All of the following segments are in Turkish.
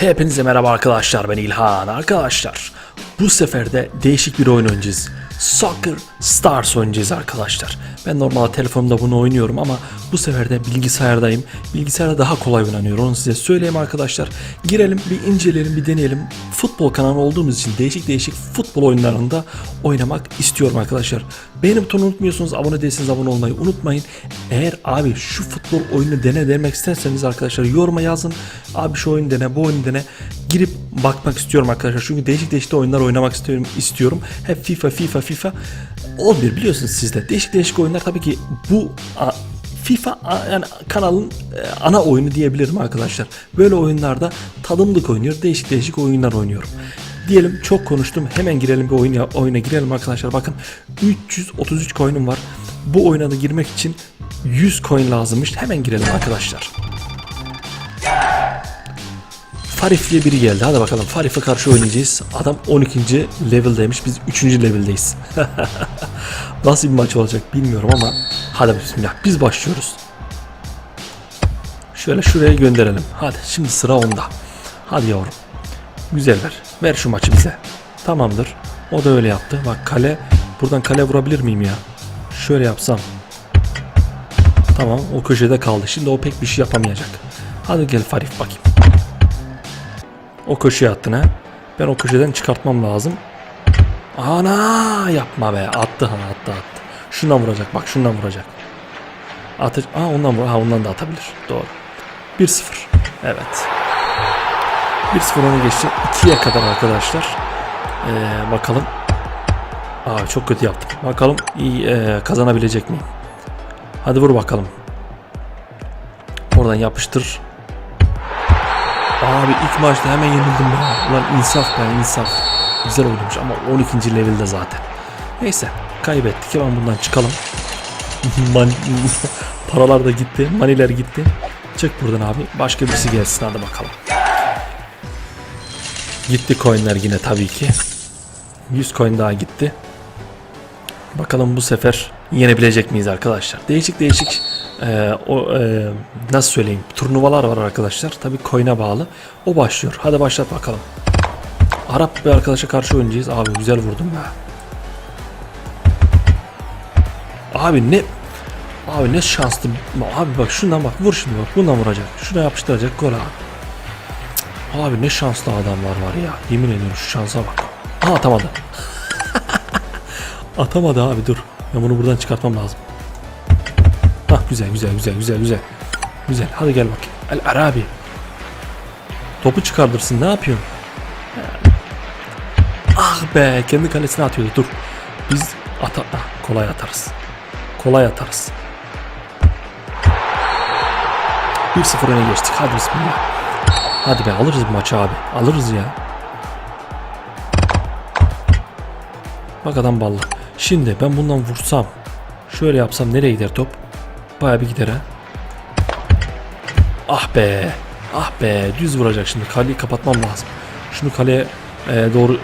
Hepinize merhaba arkadaşlar ben İlhan arkadaşlar. Bu sefer de değişik bir oyun oynayacağız. Soccer Stars oynayacağız arkadaşlar. Ben normalde telefonumda bunu oynuyorum ama bu sefer de bilgisayardayım. Bilgisayarda daha kolay oynanıyor onu size söyleyeyim arkadaşlar. Girelim bir inceleyelim bir deneyelim. Futbol kanalı olduğumuz için değişik değişik futbol oyunlarında oynamak istiyorum arkadaşlar. Beğeni butonunu unutmuyorsunuz abone değilseniz abone olmayı unutmayın. Eğer abi şu futbol oyunu dene demek isterseniz arkadaşlar yoruma yazın. Abi şu oyunu dene bu oyunu dene. Girip bakmak istiyorum arkadaşlar. Çünkü değişik değişik oyunlar oynamak istiyorum. istiyorum. Hep FIFA FIFA FIFA. 11 biliyorsunuz sizde. Değişik değişik oyunlar tabii ki bu FIFA yani kanalın e, ana oyunu diyebilirim arkadaşlar. Böyle oyunlarda tadımlık oynuyor. Değişik değişik oyunlar oynuyorum. Diyelim çok konuştum. Hemen girelim bir oyun ya- oyuna girelim arkadaşlar. Bakın 333 coin'um var. Bu oyuna da girmek için 100 coin lazımmış. Hemen girelim arkadaşlar. Farif diye biri geldi. Hadi bakalım Farif'e karşı oynayacağız. Adam 12. level'daymış. Biz 3. level'deyiz. Nasıl bir maç olacak bilmiyorum ama hadi bismillah. Biz başlıyoruz. Şöyle şuraya gönderelim. Hadi şimdi sıra onda. Hadi yavrum. Güzel ver. Ver şu maçı bize. Tamamdır. O da öyle yaptı. Bak kale. Buradan kale vurabilir miyim ya? Şöyle yapsam. Tamam o köşede kaldı. Şimdi o pek bir şey yapamayacak. Hadi gel Farif bakayım. O köşeye attın ha. Ben o köşeden çıkartmam lazım. Ana yapma be. Attı ha attı attı. Şundan vuracak bak şundan vuracak. Atı Aa ondan vur. Ha ondan da atabilir. Doğru. 1-0. Evet. 1-0 öne geçti. 2'ye kadar arkadaşlar. Ee, bakalım. Aa çok kötü yaptım. Bakalım iyi ee, kazanabilecek miyim? Hadi vur bakalım. Oradan yapıştır. Abi ilk maçta hemen yenildim ya. Ulan insaf be insaf. Güzel oynamış ama 12. level'de zaten. Neyse kaybettik hemen bundan çıkalım. Paralar da gitti. Maniler gitti. Çık buradan abi. Başka birisi gelsin hadi bakalım. Gitti coinler yine tabii ki. 100 coin daha gitti. Bakalım bu sefer yenebilecek miyiz arkadaşlar? Değişik değişik e, o e, nasıl söyleyeyim turnuvalar var arkadaşlar. Tabii coin'e bağlı. O başlıyor. Hadi başlat bakalım. Arap bir arkadaşa karşı oynayacağız. Abi güzel vurdum be. Abi ne Abi ne şanslı. Abi bak şundan bak vur şimdi bak. Bundan vuracak. Şuna yapıştıracak gol abi. Abi ne şanslı adamlar var ya. Yemin ediyorum şu şansa bak. Aa atamadı. atamadı abi dur. Ben bunu buradan çıkartmam lazım. Hah güzel güzel güzel güzel güzel. Güzel hadi gel bakayım. El Arabi. Topu çıkardırsın ne yapıyorsun? Ah be kendi kalesine atıyordu dur. Biz ata ah, kolay atarız. Kolay atarız. 1-0 öne geçtik. Hadi bismillah. Hadi be alırız bu maçı abi. Alırız ya. Bak adam ballı. Şimdi ben bundan vursam. Şöyle yapsam nereye gider top? Baya bir gider ha. Ah be. Ah be. Düz vuracak şimdi. Kaleyi kapatmam lazım. Şunu kaleye e, doğru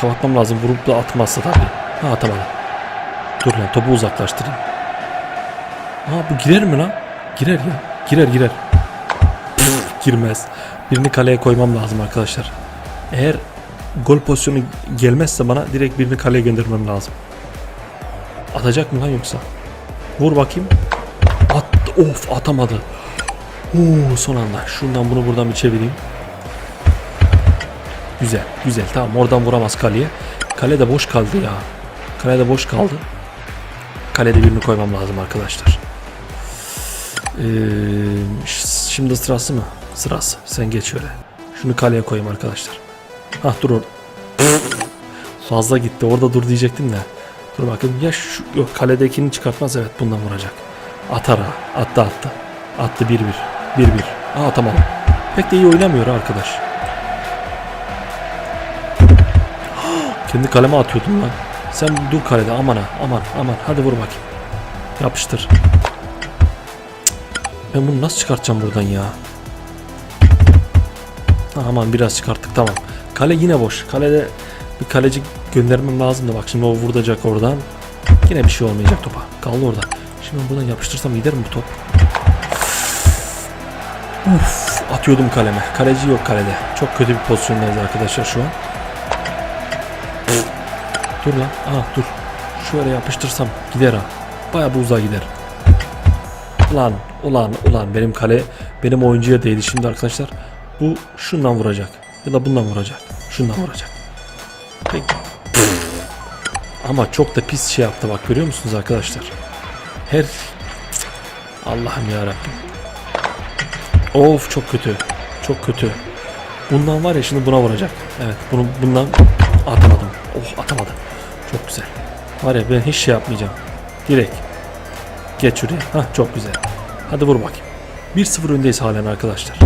kapatmam lazım. Vurup da atmazsa tabii. Ha atamadı. Dur lan topu uzaklaştırayım. Ha bu girer mi lan? Girer ya. Girer girer. Girmez. Birini kaleye koymam lazım arkadaşlar. Eğer gol pozisyonu gelmezse bana direkt birini kaleye göndermem lazım. Atacak mı lan yoksa? Vur bakayım. At, of atamadı. Oo, son anda. Şundan bunu buradan bir çevireyim. Güzel, güzel. Tamam oradan vuramaz kaleye. Kale de boş kaldı ya. Kale de boş kaldı. Kalede birini koymam lazım arkadaşlar. Ee, şimdi sırası mı? Sırası. Sen geç şöyle. Şunu kaleye koyayım arkadaşlar. Hah dur orada. Fazla gitti. Orada dur diyecektim de. Dur bakayım. Ya şu yok kaledekini çıkartmaz evet bundan vuracak. Atar ha. Attı attı. Attı 1-1. 1-1. Aa tamam. Pek de iyi oynamıyor arkadaş. Kendi kaleme atıyordum lan. Sen dur kalede aman ha aman aman hadi vur bakayım. Yapıştır. Ben bunu nasıl çıkartacağım buradan ya? Aman biraz çıkarttık tamam. Kale yine boş. Kalede bir kaleci göndermem lazım da bak şimdi o vuracak oradan. Yine bir şey olmayacak topa. Kaldı orada. Şimdi buradan yapıştırsam gider mi bu top? Uf, atıyordum kaleme. Kaleci yok kalede. Çok kötü bir pozisyondayız arkadaşlar şu an. Dur lan. Aa dur. Şöyle yapıştırsam gider ha. Baya bu uzağa gider. Ulan ulan ulan benim kale benim oyuncuya değdi şimdi arkadaşlar. Bu şundan vuracak. Ya da bundan vuracak. Şundan vuracak. Peki. Ama çok da pis şey yaptı bak görüyor musunuz arkadaşlar? Her Allah'ım ya Rabbim. Of çok kötü. Çok kötü. Bundan var ya şimdi buna vuracak. Evet bunu bundan atamadım. Oh atamadım. Çok güzel. Var ya ben hiç şey yapmayacağım. Direkt. Geç şuraya. Hah çok güzel. Hadi vur bakayım. 1-0 öndeyiz halen arkadaşlar.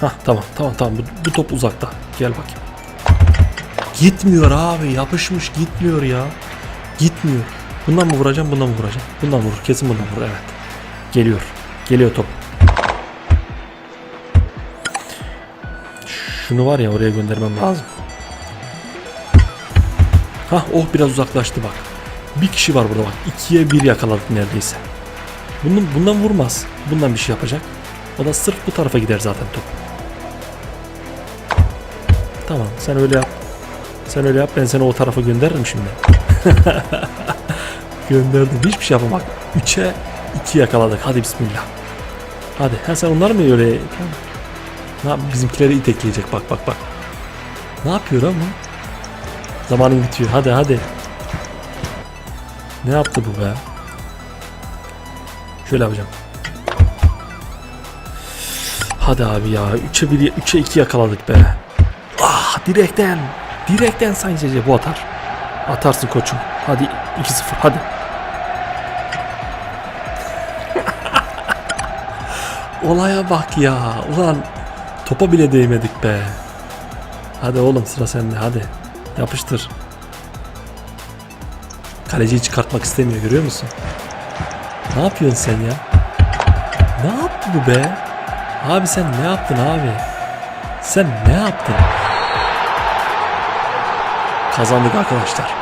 Hah tamam tamam tamam bu, bu top uzakta. Gel bakayım. Gitmiyor abi yapışmış gitmiyor ya. Gitmiyor. Bundan mı vuracağım bundan mı vuracağım? Bundan vurur kesin bundan vurur evet. Geliyor. Geliyor top. Şunu var ya oraya göndermem lazım. Hah oh biraz uzaklaştı bak. Bir kişi var burada bak. İkiye bir yakaladık neredeyse. Bunun, bundan vurmaz. Bundan bir şey yapacak. O da sırf bu tarafa gider zaten top. Tamam sen öyle yap. Sen öyle yap ben seni o tarafa gönderirim şimdi. Gönderdim. Hiçbir şey yapamadık. 3'e 2 yakaladık. Hadi bismillah. Hadi. Ha sen onlar mı öyle? Ne bizimkileri itekleyecek bak bak bak. Ne yapıyor ama? Zamanın bitiyor. Hadi hadi. Ne yaptı bu be? Şöyle yapacağım. Hadi abi ya. 3'e 1 3'e 2 yakaladık be. Ah direkten. Direkten Sayın Cece bu atar. Atarsın koçum. Hadi 2-0 hadi. Olaya bak ya. Ulan topa bile değmedik be. Hadi oğlum sıra sende hadi. Yapıştır. Kaleciyi çıkartmak istemiyor görüyor musun? Ne yapıyorsun sen ya? Ne yaptı bu be? Abi sen ne yaptın abi? Sen ne yaptın? Kazandık arkadaşlar.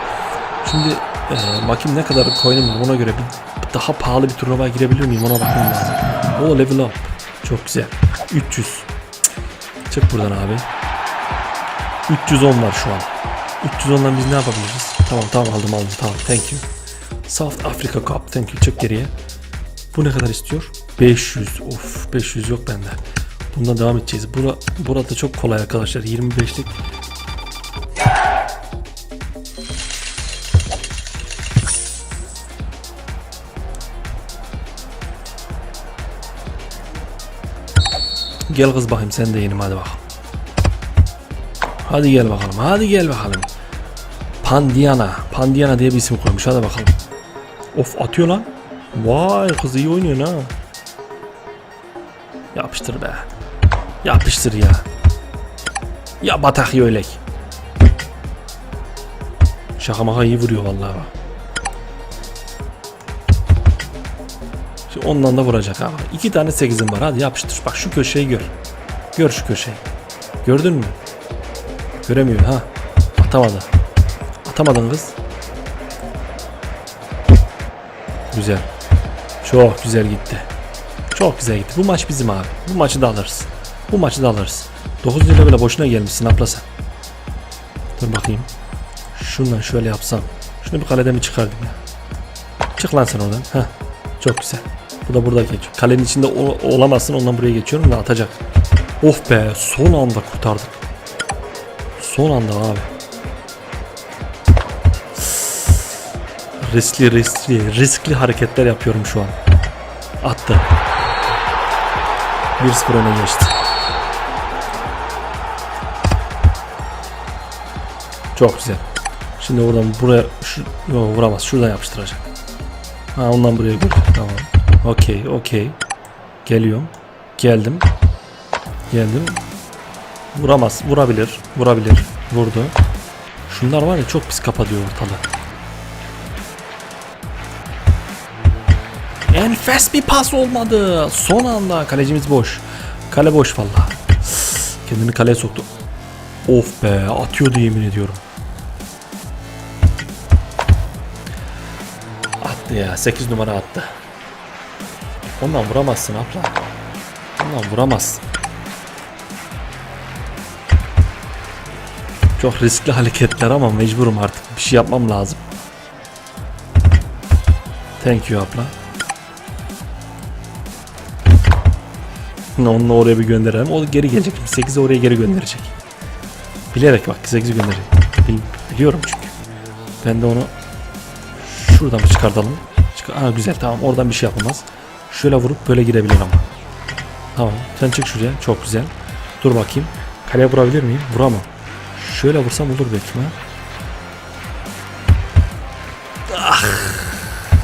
Şimdi e, bakayım ne kadar coin'im var ona göre bir daha pahalı bir turnuvaya girebilir miyim ona bakmam lazım. O level up. Çok güzel. 300. Cık. Çık buradan abi. 310 var şu an. 310'dan biz ne yapabiliriz? Tamam tamam aldım aldım tamam thank you. South Africa Cup thank you çık geriye. Bu ne kadar istiyor? 500. Of 500 yok bende. Bundan devam edeceğiz. Bura, burada çok kolay arkadaşlar. 25'lik Gel kız bakayım sen de yenim hadi bakalım. Hadi gel bakalım. Hadi gel bakalım. Pandiana. Pandiana diye bir isim koymuş. Hadi bakalım. Of atıyor lan. Vay kız iyi oynuyor ha. Yapıştır be. Yapıştır ya. Ya batak yölek. Şaka maka iyi vuruyor vallahi bak. Şimdi ondan da vuracak abi. İki tane sekizim var. Hadi yapıştır. Bak şu köşeyi gör. Gör şu köşeyi. Gördün mü? Göremiyor ha. Atamadı. Atamadın kız. Güzel. Çok güzel gitti. Çok güzel gitti. Bu maç bizim abi. Bu maçı da alırız. Bu maçı da alırız. 9. bile boşuna gelmişsin abla sen. Dur bakayım. Şundan şöyle yapsam. Şunu bir kaleden mi çıkardım ya? Çık lan sen oradan. Heh. Çok güzel. Bu da burada geçiyor. Kalenin içinde ol- olamazsın ondan buraya geçiyorum ve atacak. Of be son anda kurtardık. Son anda abi. Riskli riskli riskli hareketler yapıyorum şu an. Attı. 1-0 öne geçti. Çok güzel. Şimdi oradan buraya şu, yo, vuramaz. Şuradan yapıştıracak. Ha ondan buraya gel. Tamam. Okey, okey. Geliyorum. Geldim. Geldim. Vuramaz. Vurabilir. Vurabilir. Vurdu. Şunlar var ya çok pis kapatıyor ortalığı. Enfes bir pas olmadı. Son anda kalecimiz boş. Kale boş valla. Kendini kaleye soktu. Of be atıyordu yemin ediyorum. Attı ya 8 numara attı. Ondan vuramazsın abla. Ulan vuramaz. Çok riskli hareketler ama mecburum artık. Bir şey yapmam lazım. Thank you abla. Onu oraya bir gönderelim. O geri gelecek. 8'i oraya geri gönderecek. Bilerek bak 8'i gönderecek. Bil- biliyorum çünkü. Ben de onu şuradan bir çıkartalım. Çıkar Aa, güzel tamam oradan bir şey yapamaz. Şöyle vurup böyle girebilir ama. Tamam sen çık şuraya çok güzel. Dur bakayım. Kaleye vurabilir miyim? Vuramam. Şöyle vursam olur belki mi? Ah!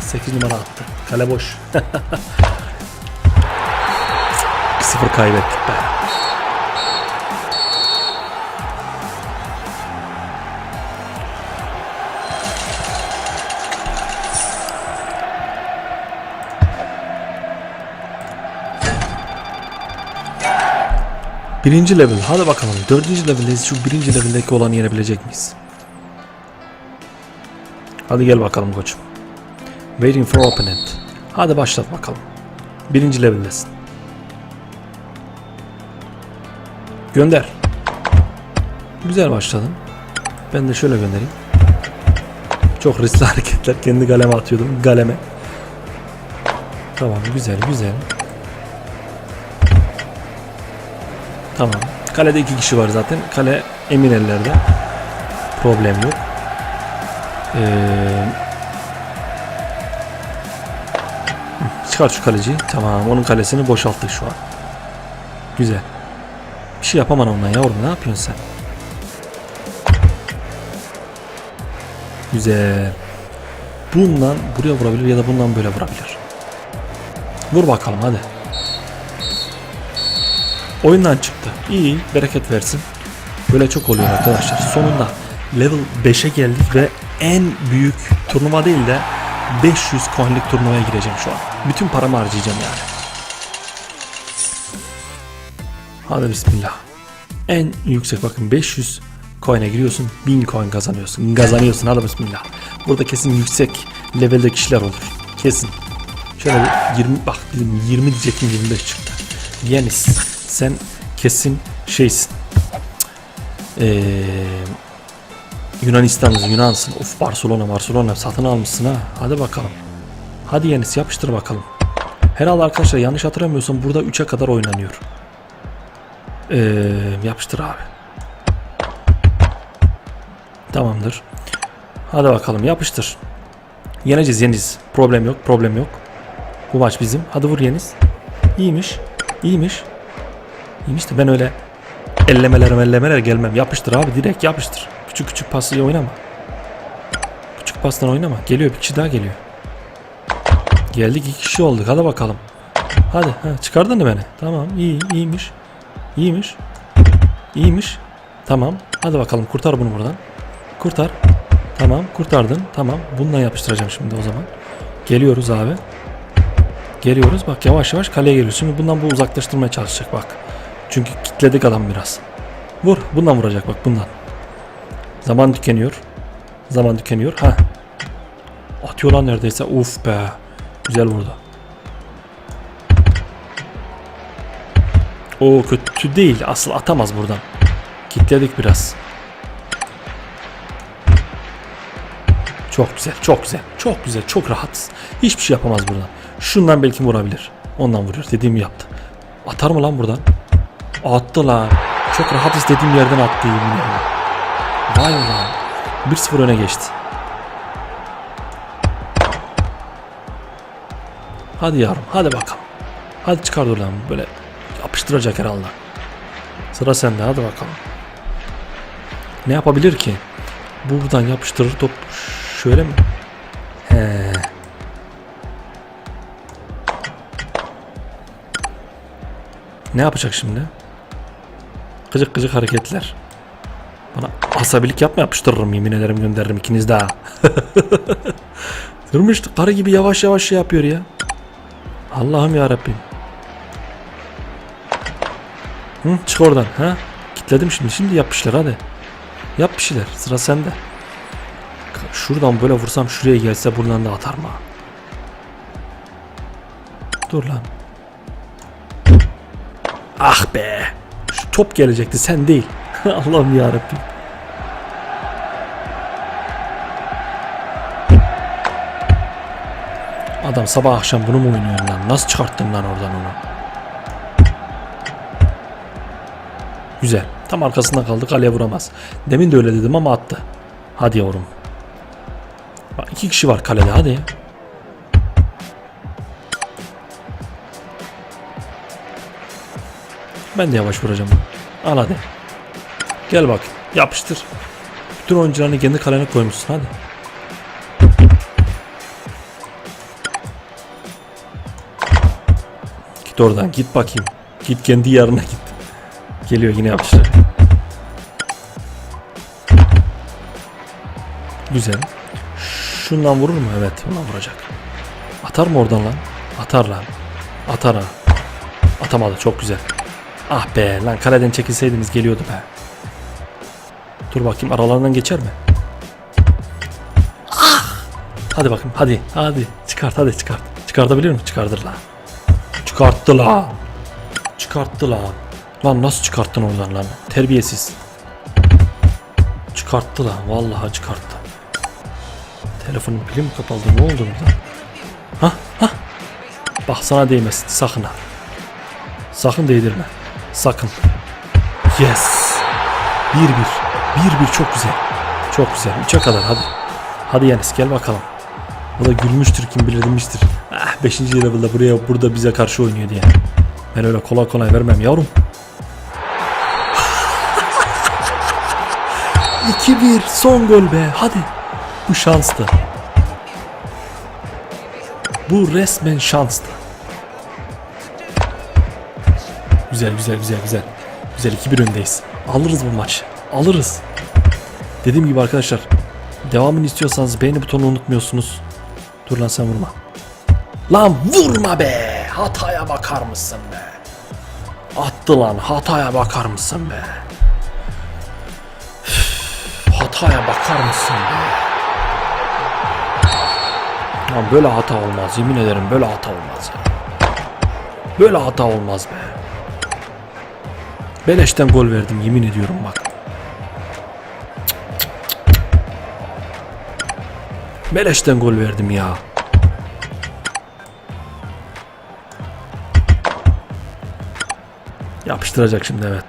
8 numara attı. Kale boş. 1-0 kaybettik be. Birinci level. Hadi bakalım. Dördüncü leveldeyiz. Şu birinci leveldeki olanı yenebilecek miyiz? Hadi gel bakalım koçum. Waiting for opponent. Hadi başlat bakalım. Birinci leveldesin. Gönder. Güzel başladın. Ben de şöyle göndereyim. Çok riskli hareketler. Kendi galeme atıyordum. Galeme. Tamam güzel güzel. Tamam. Kalede iki kişi var zaten. Kale emin ellerde. Problem yok. Ee, çıkar şu kaleciyi. Tamam. Onun kalesini boşalttık şu an. Güzel. Bir şey yapamam ondan yavrum. Ne yapıyorsun sen? Güzel. Bundan buraya vurabilir ya da bundan böyle vurabilir. Vur bakalım hadi. Oyundan çıktı. İyi, bereket versin. Böyle çok oluyor arkadaşlar. Sonunda level 5'e geldik ve en büyük turnuva değil de 500 coinlik turnuvaya gireceğim şu an. Bütün paramı harcayacağım yani. Hadi bismillah. En yüksek bakın 500 coin'e giriyorsun 1000 coin kazanıyorsun. Kazanıyorsun hadi bismillah. Burada kesin yüksek levelde kişiler olur. Kesin. Şöyle bir 20 bak dedim 20 diyecektim 25 çıktı. Yanis sen kesin şeysin. Ee, Yunanistan'ız Yunansın. Of Barcelona Barcelona satın almışsın ha. Hadi bakalım. Hadi Yanis yapıştır bakalım. Herhalde arkadaşlar yanlış hatırlamıyorsam burada 3'e kadar oynanıyor. Ee, yapıştır abi. Tamamdır. Hadi bakalım yapıştır. Yeneceğiz yeneceğiz. Problem yok problem yok. Bu maç bizim. Hadi vur Yeniz. İyiymiş. İyiymiş. İyiymiş de ben öyle ellemeler ellemeler gelmem. Yapıştır abi direkt yapıştır. Küçük küçük pasla oynama. Küçük pastan oynama. Geliyor bir kişi daha geliyor. Geldik iki kişi olduk. Hadi bakalım. Hadi ha, çıkardın mı beni? Tamam iyi iyiymiş. İyiymiş. İyiymiş. Tamam. Hadi bakalım kurtar bunu buradan. Kurtar. Tamam kurtardın. Tamam. Bundan yapıştıracağım şimdi o zaman. Geliyoruz abi. Geliyoruz. Bak yavaş yavaş kaleye geliyoruz. Şimdi bundan bu uzaklaştırmaya çalışacak bak. Çünkü kitledik adam biraz. Vur. Bundan vuracak bak bundan. Zaman tükeniyor. Zaman tükeniyor. Ha. Atıyor lan neredeyse. Uf be. Güzel vurdu. O kötü değil. Asıl atamaz buradan. Kitledik biraz. Çok güzel, çok güzel, çok güzel, çok rahat. Hiçbir şey yapamaz buradan. Şundan belki vurabilir. Ondan vuruyor. Dediğimi yaptı. Atar mı lan buradan? Attı lan. Çok rahat istediğim yerden attı yemin ederim. Vay ulan. 1-0 öne geçti. Hadi yavrum, hadi bakalım. Hadi çıkar dur lan böyle yapıştıracak herhalde. Sıra sende hadi bakalım. Ne yapabilir ki? Buradan yapıştırır top şöyle mi? He. Ne yapacak şimdi? Gıcık gıcık hareketler. Bana asabilik yapma yapıştırırım yemin ederim gönderirim ikiniz daha. Durmuş karı gibi yavaş yavaş şey yapıyor ya. Allah'ım ya Rabbim. Hı, çık oradan ha. Kitledim şimdi. Şimdi yap hadi. Yap bir şeyler. Sıra sende. Şuradan böyle vursam şuraya gelse buradan da atar mı? Dur lan. Ah be. Top gelecekti sen değil. Allah'ım yarabbim. Adam sabah akşam bunu mu oynuyor lan? Nasıl çıkarttın lan oradan onu? Güzel. Tam arkasında kaldı. Kaleye vuramaz. Demin de öyle dedim ama attı. Hadi yavrum. Bak iki kişi var kalede. Hadi. Ben de yavaş vuracağım. Al hadi. Gel bak. Yapıştır. Bütün oyuncularını kendi kalene koymuşsun. Hadi. Git oradan. Git bakayım. Git kendi yarına git. Geliyor yine yapıştır. Güzel. Şundan vurur mu? Evet, bundan vuracak. Atar mı oradan lan? Atar lan. Atar ha. Atamadı, çok güzel. Ah be, lan kaleden çekilseydiniz geliyordu be. Dur bakayım aralarından geçer mi? Ah! Hadi bakayım, hadi, hadi. Çıkart, hadi çıkart. Çıkartabilir mi? Çıkardır lan. Çıkarttı lan. Çıkarttı lan. Lan nasıl çıkarttın oradan lan? Terbiyesiz. Çıkarttı lan. Vallahi çıkarttı. Telefonun pili mi kapalı? Ne oldu burada? Ha ha. Bak sana değmesin. Sakın ha. Sakın değdirme. Sakın. Yes. Bir bir. Bir bir çok güzel. Çok güzel. Üçe kadar hadi. Hadi Yanis gel bakalım. Bu da gülmüştür kim bilir demiştir. Ah 5. level'da buraya burada bize karşı oynuyor diye. Ben öyle kolay kolay vermem yavrum. 2-1 son gol be hadi. Bu şanstı. Bu resmen şanstı. Güzel güzel güzel güzel. Güzel 2-1 öndeyiz. Alırız bu maçı. Alırız. Dediğim gibi arkadaşlar devamını istiyorsanız beğeni butonunu unutmuyorsunuz. Dur lan sen vurma. Lan vurma be. Hataya bakar mısın be? Attı lan hataya bakar mısın be? Hataya bakar mısın be? Lan böyle hata olmaz yemin ederim böyle hata olmaz ya. Böyle hata olmaz be. Beleşten gol verdim yemin ediyorum bak. Beleşten gol verdim ya. Yapıştıracak şimdi evet.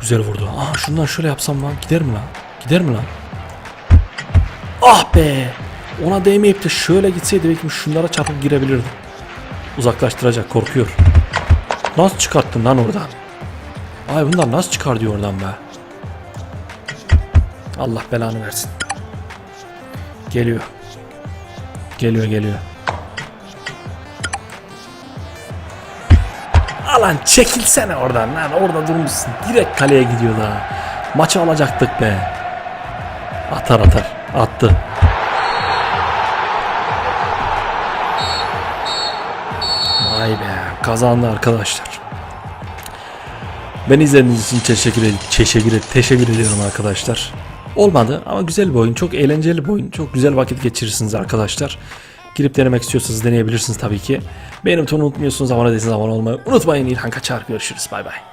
Güzel vurdu. Aa şundan şöyle yapsam lan gider mi lan? Gider mi lan? Ah be! Ona değmeyip de şöyle gitseydi belki şunlara çarpıp girebilirdi. Uzaklaştıracak korkuyor. Nasıl çıkarttın lan oradan? Ay bunlar nasıl çıkar diyor oradan be. Allah belanı versin. Geliyor. Geliyor geliyor. Alan çekilsene oradan lan orada durmuşsun. Direkt kaleye gidiyor daha. Maçı alacaktık be. Atar atar. Attı. Vay be kazandı arkadaşlar. Beni izlediğiniz için teşekkür, ed- teşekkür, ed- teşekkür ediyorum arkadaşlar. Olmadı ama güzel bir oyun. Çok eğlenceli bir oyun. Çok güzel vakit geçirirsiniz arkadaşlar. Girip denemek istiyorsanız deneyebilirsiniz tabii ki. Benim tonu unutmuyorsunuz. Abone değilseniz abone olmayı unutmayın. İlhan Kaçar. Görüşürüz. Bay bay.